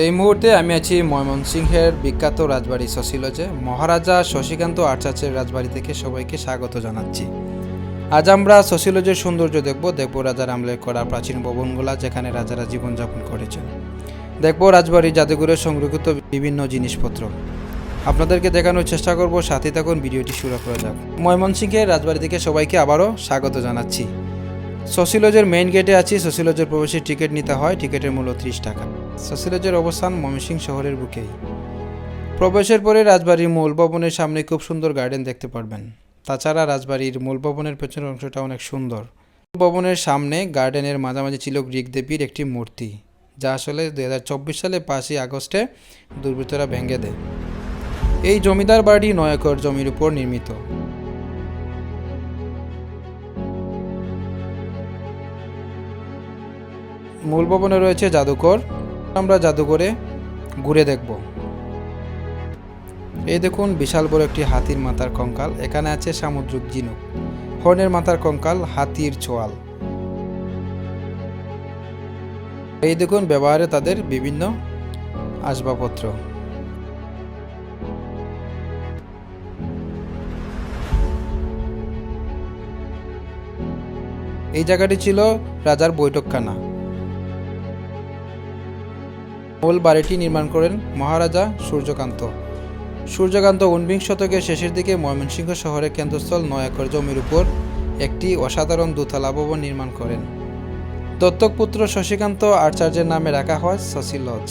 এই মুহূর্তে আমি আছি ময়মনসিংহের বিখ্যাত রাজবাড়ি সসিলজে মহারাজা শশীকান্ত আচার্যের রাজবাড়ি থেকে সবাইকে স্বাগত জানাচ্ছি। আজ আমরা সসিলজের সৌন্দর্য দেখব দেখব রাজার আমলে করা প্রাচীন ভবনগুলা যেখানে রাজারা জীবনযাপন করেছেন। দেখব রাজবাড়ির জাদুঘরে সংরক্ষিত বিভিন্ন জিনিসপত্র। আপনাদেরকে দেখানোর চেষ্টা করব, সাথে থাকুন, ভিডিওটি শুরু করা যাক। ময়মনসিংহের রাজবাড়ি থেকে সবাইকে আবারও স্বাগত জানাচ্ছি। সসিলজের মেইন গেটে আছি সসিলজের প্রবেশের টিকিট নিতে হয়, টিকিটের মূল্য ত্রিশ টাকা। সসিলজের অবস্থান ময়মনসিংহ শহরের বুকেই। প্রবেশের পরে রাজবাড়ির মূল ভবনের সামনে খুব সুন্দর গার্ডেন দেখতে পারবেন। তাছাড়া রাজবাড়ির মূল ভবনের পেছনের অংশটা অনেক সুন্দর। ভবনের সামনে গার্ডেনের মাঝামাঝি ছিল গ্রিক দেবীর একটি মূর্তি, যা আসলে দু সালে পাঁচই আগস্টে দুর্বৃত্তরা ভেঙে দেয়। এই জমিদার বাড়ি নয় একর জমির উপর নির্মিত। মূল ভবনে রয়েছে জাদুঘর আমরা জাদুঘরে ঘুরে দেখব। এই দেখুন, বিশাল বড় একটি হাতির মাথার কঙ্কাল। এখানে আছে সামুদ্রিক ঝিনুক। হর্নের মাথার কঙ্কাল, হাতির ছোয়াল। এই দেখুন, ব্যবহারে তাদের বিভিন্ন আসবাবপত্র। এই জায়গাটি ছিল রাজার বৈঠকখানা। মূল বাড়িটি নির্মাণ করেন মহারাজা সূর্যকান্ত। সূর্যকান্ত ঊনবিংশ শতকের শেষের দিকে ময়মনসিংহ শহরের কেন্দ্রস্থল নয় একর জমির উপর একটি অসাধারণ দোতলা ভবন নির্মাণ করেন। দত্তক পুত্র শশীকান্ত আচার্যের নামে রাখা হয় শশী লজ।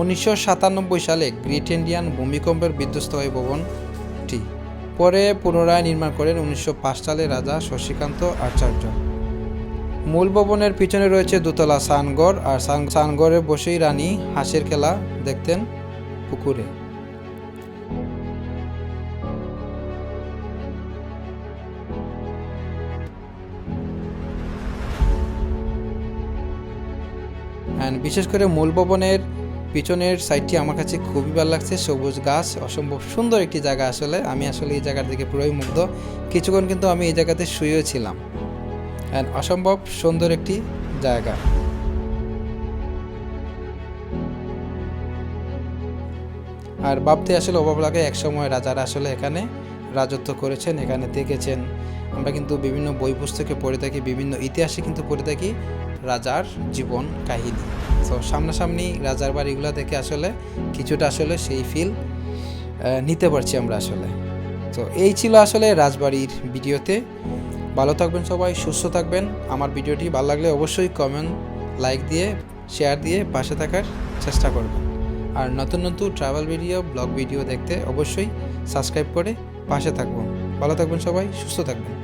উনিশশো সাতানব্বই সালে গ্রেট ইন্ডিয়ান ভূমিকম্পের বিধ্বস্ত হয় ভবনটি পরে পুনরায় নির্মাণ করেন উনিশশো পাঁচ সালে রাজা শশীকান্ত আচার্য। মূল ভবনের পিছনে রয়েছে দোতলা সানগড় আর সান- সানগড়ে বসেই রানী হাঁসের খেলা দেখতেন পুকুরে। অ্যান্ড বিশেষ করে মূল ভবনের পিছনের সাইডটি আমার কাছে খুবই ভালো লাগছে। সবুজ গাছ, অসম্ভব সুন্দর একটি জায়গা আসলে। আমি আসলে এই জায়গার দিকে পুরোই মুগ্ধ। কিছুক্ষণ কিন্তু আমি এই জায়গাতে শুয়েও ছিলাম। অ্যান্ড অসম্ভব সুন্দর একটি জায়গা। আর ভাবতে আসলে অভাব লাগে একসময় রাজারা আসলে এখানে রাজত্ব করেছেন, এখানে দেখেছেন। আমরা কিন্তু বিভিন্ন বই পুস্তকে পড়ে থাকি, বিভিন্ন ইতিহাসে কিন্তু পড়ে থাকি রাজার জীবন কাহিনী। তো সামনাসামনি রাজার বাড়িগুলো দেখে আসলে কিছুটা আসলে সেই ফিল নিতে পারছি আমরা আসলে। তো এই ছিল আসলে রাজবাড়ির ভিডিওতে ভালো থাকবেন সবাই, সুস্থ থাকবেন। আমার ভিডিওটি ভালো লাগলে অবশ্যই কমেন্ট লাইক দিয়ে শেয়ার দিয়ে পাশে থাকার চেষ্টা করবেন। আর নতুন নতুন ট্রাভেল ভিডিও ব্লগ ভিডিও দেখতে অবশ্যই সাবস্ক্রাইব করে পাশে থাকব ভালো থাকবেন সবাই, সুস্থ থাকবেন।